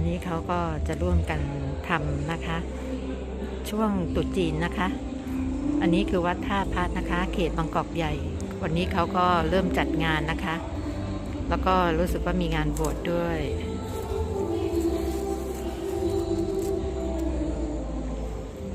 นนี้เขาก็จะร่วมกันทำนะคะ ช่วงตุจีนนะคะ อันนี้คือวัดท่าพระนะคะ เขตบางกอกใหญ่ วันนี้เขาก็เริ่มจัดงานนะคะ แล้วก็รู้สึกว่ามีงานบวชดด้วย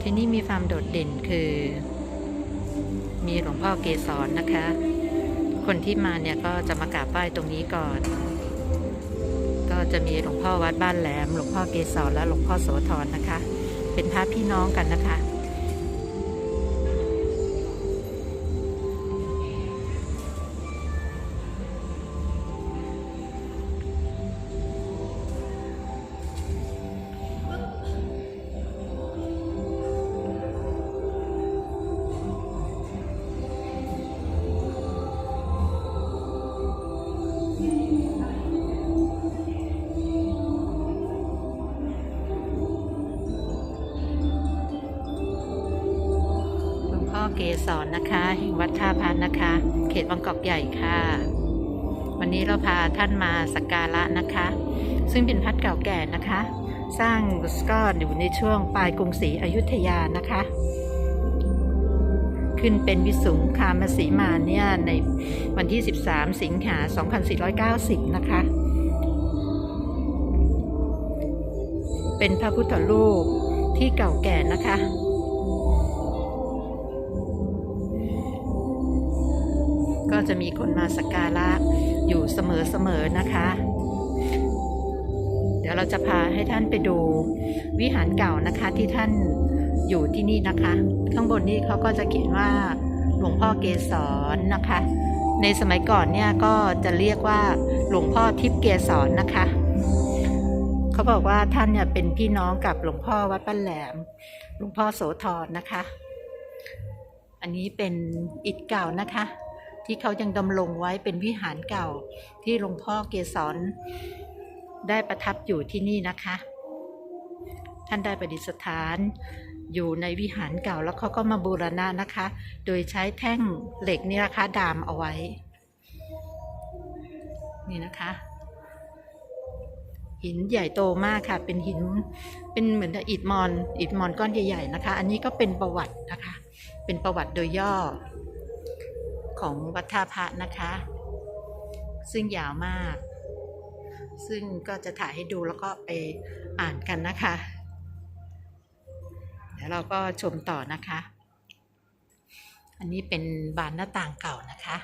ที่นี่มีความโดดเด่นคือ มีหลวงพ่อเกศรนนะคะ คนที่มาเนี่ยก็จะมากราบไหว้ตรงนี้ก่อน จะมีหลวงพ่อวัดบ้านแหลม หลวงพ่อเกศรและหลวงพ่อโสธรนะคะ เป็นพระพี่น้องกันนะคะ วงพ่อเกศรนะคะแห่งวัดท่าพระนะคะ เขตบางกอกใหญ่ค่ะ วันนี้เราพาท่านมาสักการะนะคะ ซึ่งเป็นพัดเก่าแก่นะคะ สร้างก็อยู่ในช่วงปลายกรุงศรีอยุธยานะคะ ขึ้นเป็นวิสุงคามสีมาเนี่ยในวันที่ 13 สิงหา 2490 นะคะ เป็นพระพุทธรูปที่เก่าแก่นะคะ ก็จะมีคนมาสักการะอยู่เสมอๆนะคะ เดี๋ยวเราจะพาให้ท่านไปดูวิหารเก่านะคะ ที่ท่านอยู่ที่นี่นะคะ ข้างบนนี้เขาก็จะเขียนว่าหลวงพ่อเกศรนะคะ ในสมัยก่อนเนี่ยก็จะเรียกว่าหลวงพ่อทิพย์เกศรนะคะเขาบอกว่าท่านเนี่ยเป็นพี่น้องกับหลวงพ่อวัดป้านแหลม หลวงพ่อโสธรนะคะ อันนี้เป็นอิฐเก่านะคะ ที่เขายังดำรงไว้เป็นวิหารเก่า ที่หลวงพ่อเกศรได้ประทับอยู่ที่นี่นะคะ ท่านได้ประดิษฐานอยู่ในวิหารเก่าแล้วเขาก็มาบูรณะนะคะ โดยใช้แท่งเหล็กนี่นะคะดามเอาไว้ นี่นะคะ หินใหญ่โตมากค่ะ เป็นหินเป็นเหมือนอิฐมอนอิฐมอนก้อนใหญ่ๆนะคะ อันนี้ก็เป็นประวัตินะคะ เป็นประวัติโดยย่อ ของวัดท่าพระนะคะ ซึ่งยาวมาก ซึ่งก็จะถ่ายให้ดูแล้วก็ไปอ่านกันนะคะ เดี๋ยวเราก็ชมต่อนะคะ อันนี้เป็นบานหน้าต่างเก่านะคะ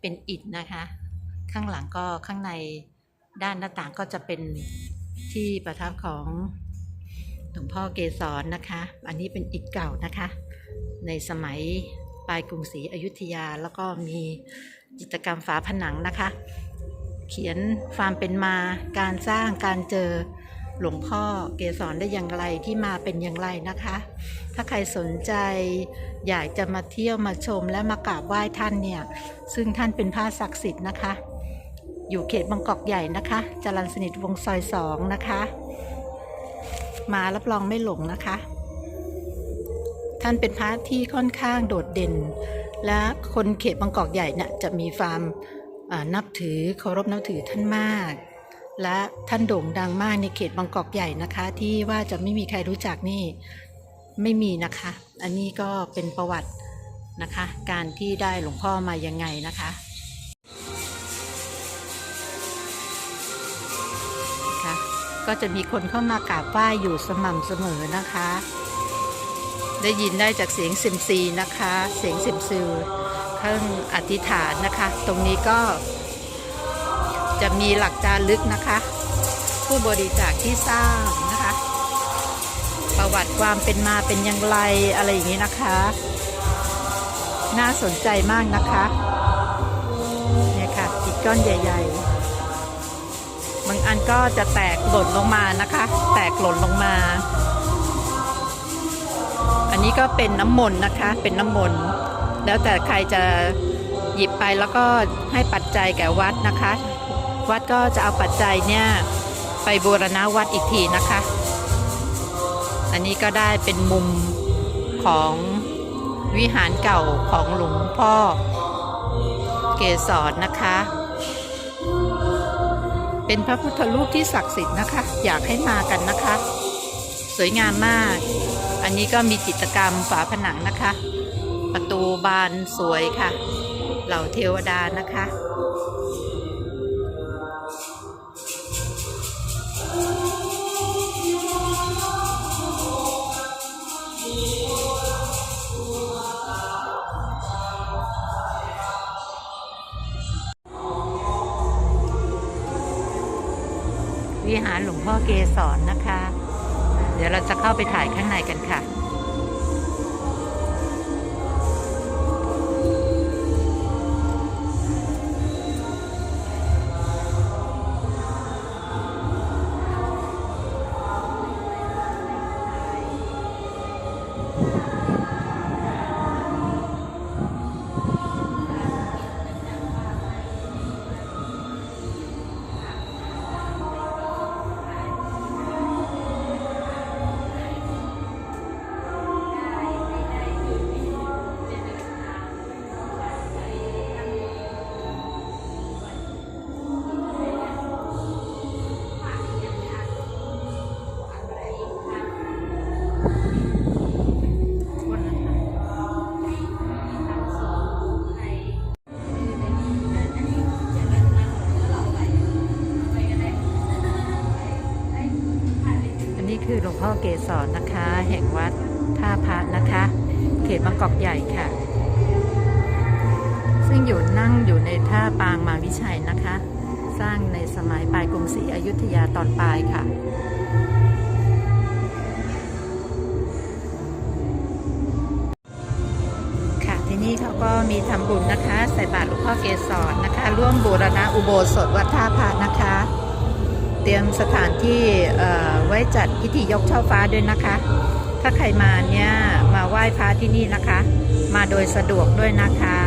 เป็นอิฐนะคะ ข้างหลังก็ข้างในด้านหน้าต่างก็จะเป็นที่ประทับของหลวงพ่อเกศรนะคะ อันนี้เป็นอิฐเก่านะคะ ในสมัย ปลายกรุงศรีอยุธยา แล้วก็มีจิตรกรรมฝาผนังนะคะ เขียนความเป็นมาการสร้างการเจอหลวงพ่อเกศรได้อย่างไรที่มาเป็นอย่างไรนะคะ ถ้าใครสนใจอยากจะมาเที่ยวมาชมและมากราบไหว้ท่านเนี่ย ซึ่งท่านเป็นพระศักดิ์สิทธิ์นะคะ อยู่เขตบางกอกใหญ่นะคะจรัญสนิทวงซอยสองนะคะ มารับรองไม่หลงนะคะ ท่านเป็นพระที่ค่อนข้างโดดเด่น และคนเขตบางกอกใหญ่เนี่ยจะมีความนับถือเคารพนับถือท่านมาก และท่านโด่งดังมากในเขตบางกอกใหญ่นะคะ ที่ว่าจะไม่มีใครรู้จักนี่ไม่มีนะคะ อันนี้ก็เป็นประวัตินะคะ การที่ได้หลวงพ่อมายังไงนะคะก็จะมีคนเข้ามากราบไหว้อยู่สม่ำเสมอนะคะ ได้ยินได้จากเสียงซิมซีนะคะ เสียงซิมซีเครื่องอธิษฐานนะคะ ตรงนี้ก็จะมีหลักจารึกนะคะ ผู้บริจาคที่สร้างนะคะ ประวัติความเป็นมาเป็นอย่างไรอะไรอย่างนี้นะคะ น่าสนใจมากนะคะเนี่ยค่ะจิตก้อนใหญ่ ๆ บางอันก็จะแตกหล่นลงมานะคะ แตกหล่นลงมา นนี้ก็เป็นน้ำมนต์นะคะ เป็นน้ำมนต์แล้วแต่ใครจะหยิบไปแล้วก็ให้ปัจจัยแก่วัดนะคะ วัดก็จะเอาปัจจัยเนี่ยไปบูรณะวัดอีกทีนะคะ อันนี้ก็ได้เป็นมุมของวิหารเก่าของหลวงพ่อเกศรนะคะ เป็นพระพุทธรูปที่ศักดิ์สิทธิ์นะคะ อยากให้มากันนะคะ สวยงามมาก อันนี้ก็มีจิตรกรรมฝาผนังนะคะ ประตูบานสวยค่ะ เหล่าเทวดานะคะ วิหารหลวงพ่อเกศรนะคะ เดี๋ยวเราจะเข้าไปถ่ายข้างในกันค่ะ เกศรนะคะ แห่งวัดท่าพระนะคะ เขตบางกอกใหญ่ค่ะ ซึ่งอยู่นั่งอยู่ในท่าปางมาวิชัยนะคะ สร้างในสมัยปลายกรุงศรีอยุธยาตอนปลายค่ะค่ะที่นี่เขาก็มีทำบุญนะคะ ใส่บาตรหลวงพ่อเกศรนะคะ ร่วมบูรณะอุโบสถวัดท่าพระนะคะ ตรียมสถานที่ไว้จัดพิธียกช่อฟ้าด้วยนะคะ ถ้าใครมาเนี่ยมาไหว้พระที่นี่นะคะ มาโดยสะดวกด้วยนะคะ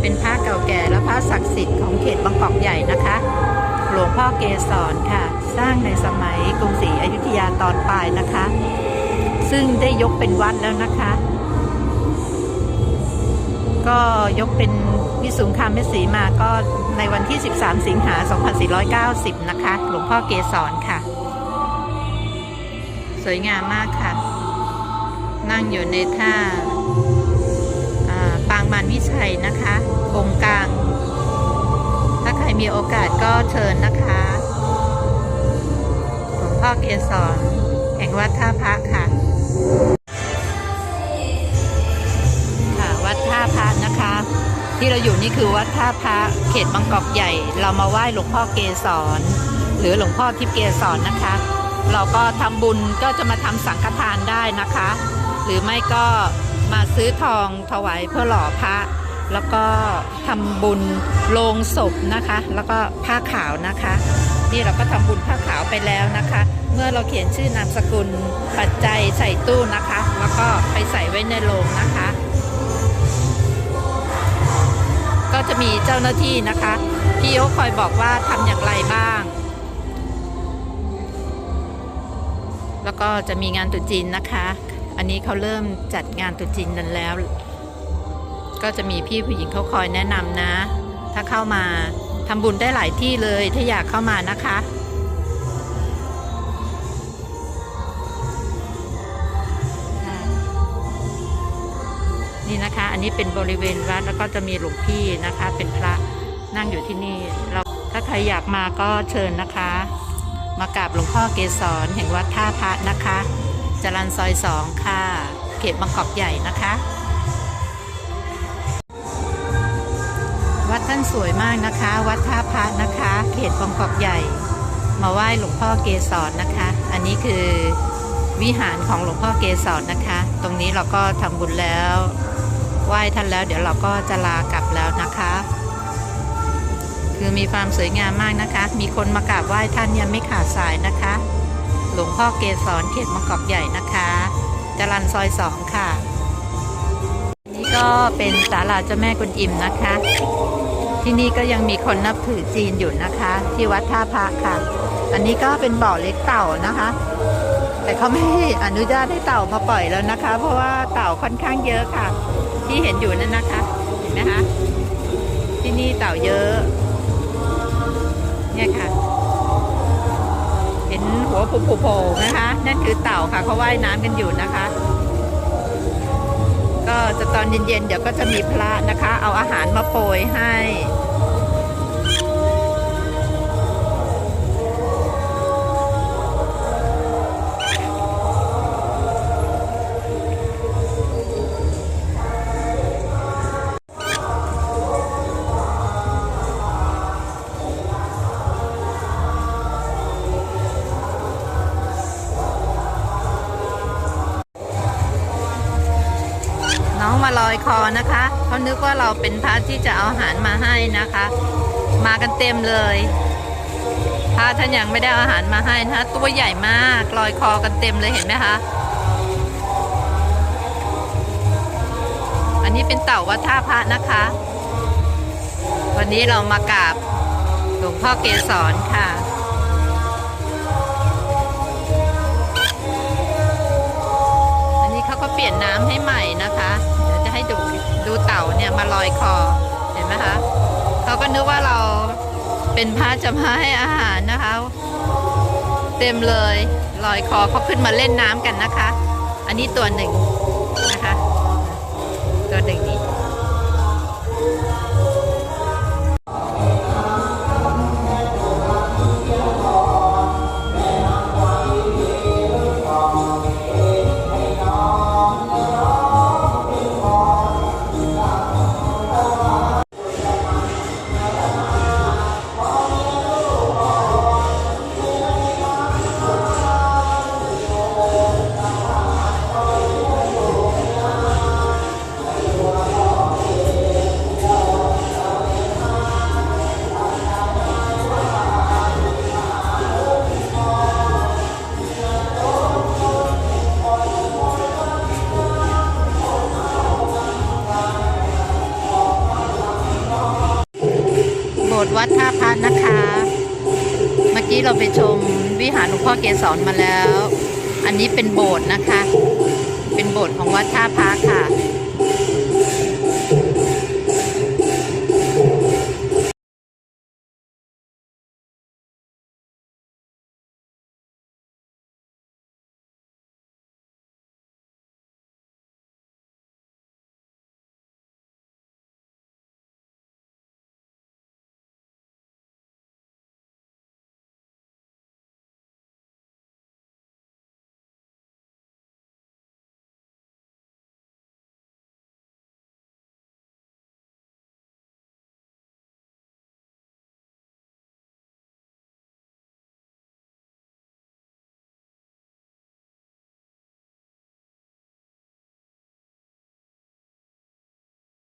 เป็นพระเก่าแก่และพระศักดิ์สิทธิ์ของเขตบางกอกใหญ่นะคะ หลวงพ่อเกศรค่ะ สร้างในสมัยกรุงศรีอยุธยาตอนปลายนะคะ ซึ่งได้ยกเป็นวัดแล้วนะคะ ก็ยกเป็นวิสุงคามเมสีมาก็ในวันที่ 13 สิงหา 2490 นะคะ หลวงพ่อเกศรค่ะ สวยงามมากค่ะ นั่งอยู่ในท่าปางมารวิชัยนะคะ องค์กลาง ถ้าใครมีโอกาสก็เชิญนะคะ หลวงพ่อเกศรแห่งวัดท่า นี่คือวัดท่าพระเขตบางกอกใหญ่ เรามาไหว้หลวงพ่อเกศรหรือหลวงพ่อทิพย์เกศรนะคะ เราก็ทำบุญก็จะมาทำสังฆทานได้นะคะ หรือไม่ก็มาซื้อทองถวายเพื่อหล่อพระ แล้วก็ทำบุญโลงศพนะคะ แล้วก็ผ้าขาวนะคะ นี่เราก็ทำบุญผ้าขาวไปแล้วนะคะ เมื่อเราเขียนชื่อนามสกุลปัจจัยใส่ตู้นะคะ แล้วก็ไปใส่ไว้ในโลงนะคะ จะมีเจ้าหน้าที่นะคะ พี่โอคอยบอกว่าทำอย่างไรบ้าง แล้วก็จะมีงานตุจีนนะคะ อันนี้เขาเริ่มจัดงานตุจีนกันแล้ว ก็จะมีพี่ผู้หญิงเขาคอยแนะนำนะ ถ้าเข้ามาทำบุญได้หลายที่เลยถ้าอยากเข้ามานะคะ นี่เป็นบริเวณวัดแล้วก็จะมีหลวงพี่นะคะ เป็นพระนั่งอยู่ที่นี่ เราถ้าใครอยากมาก็เชิญนะคะ มากราบหลวงพ่อเกศรแห่งวัดท่าพระนะคะจรันซอยสองค่ะ เขตบางกอกใหญ่นะคะ วัดท่านสวยมากนะคะ วัดท่าพระนะคะ เขตบางกอกใหญ่ มาไหว้หลวงพ่อเกศรนะคะ อันนี้คือวิหารของหลวงพ่อเกศรนะคะ ตรงนี้เราก็ทำบุญแล้ว ไหว้ท่านแล้ว เดี๋ยวเราก็จะลากลับแล้วนะคะ คือมีความสวยงามมากนะคะ มีคนมากราบไหว้ท่านยังไม่ขาดสายนะคะ หลวงพ่อเกศรเขตบางกอกใหญ่นะคะจรันซอยสองค่ะ นี่ก็เป็นศาลาเจ้าแม่กุนอิมนะคะ ที่นี่ก็ยังมีคนนับถือจีนอยู่นะคะ ที่วัดท่าพระค่ะ อันนี้ก็เป็นบ่อเล็กเต่านะคะ แต่เขาไม่อนุญาตให้เต่ามาปล่อยแล้วนะคะ เพราะว่าเต่าค่อนข้างเยอะค่ะ ที่เห็นอยู่นั่นนะคะ เห็นไหมคะ ที่นี่เต่าเยอะ เนี่ยค่ะ เห็นหัวโผล่นะคะ นั่นคือเต่าค่ะเขาว่ายน้ำกันอยู่นะคะ ก็จะตอนเย็นๆเดี๋ยวก็จะมีพระนะคะ เอาอาหารมาโปรยให้ นะคะเขานึกว่าเราเป็นพระที่จะเอาอาหารมาให้นะคะ มากันเต็มเลยพระท่านยังไม่ได้อาอาหารมาให้นะคะตัวใหญ่มากลอยคอกันเต็มเลยเห็นไหมคะอันนี้เป็นเต่าวัดท่าพระนะคะ วันนี้เรามากราบหลวงพ่อเกศรค่ะอันนี้เขาก็เปลี่ยนน้ำให้ใหม่ เต่าเนี่ยมาลอยคอเห็นไหมคะเขาก็นึกว่าเราเป็นพระจะมาให้อาหารนะคะ เต็มเลยลอยคอเขาขึ้นมาเล่นน้ำกันนะคะ อันนี้ตัวหนึ่งนะคะ ตัวหนึ่งนี้ เราไปชมวิหารหลวงพ่อเกศรมาแล้ว อันนี้เป็นโบสถ์นะคะ เป็นโบสถ์ของวัดท่าพระค่ะ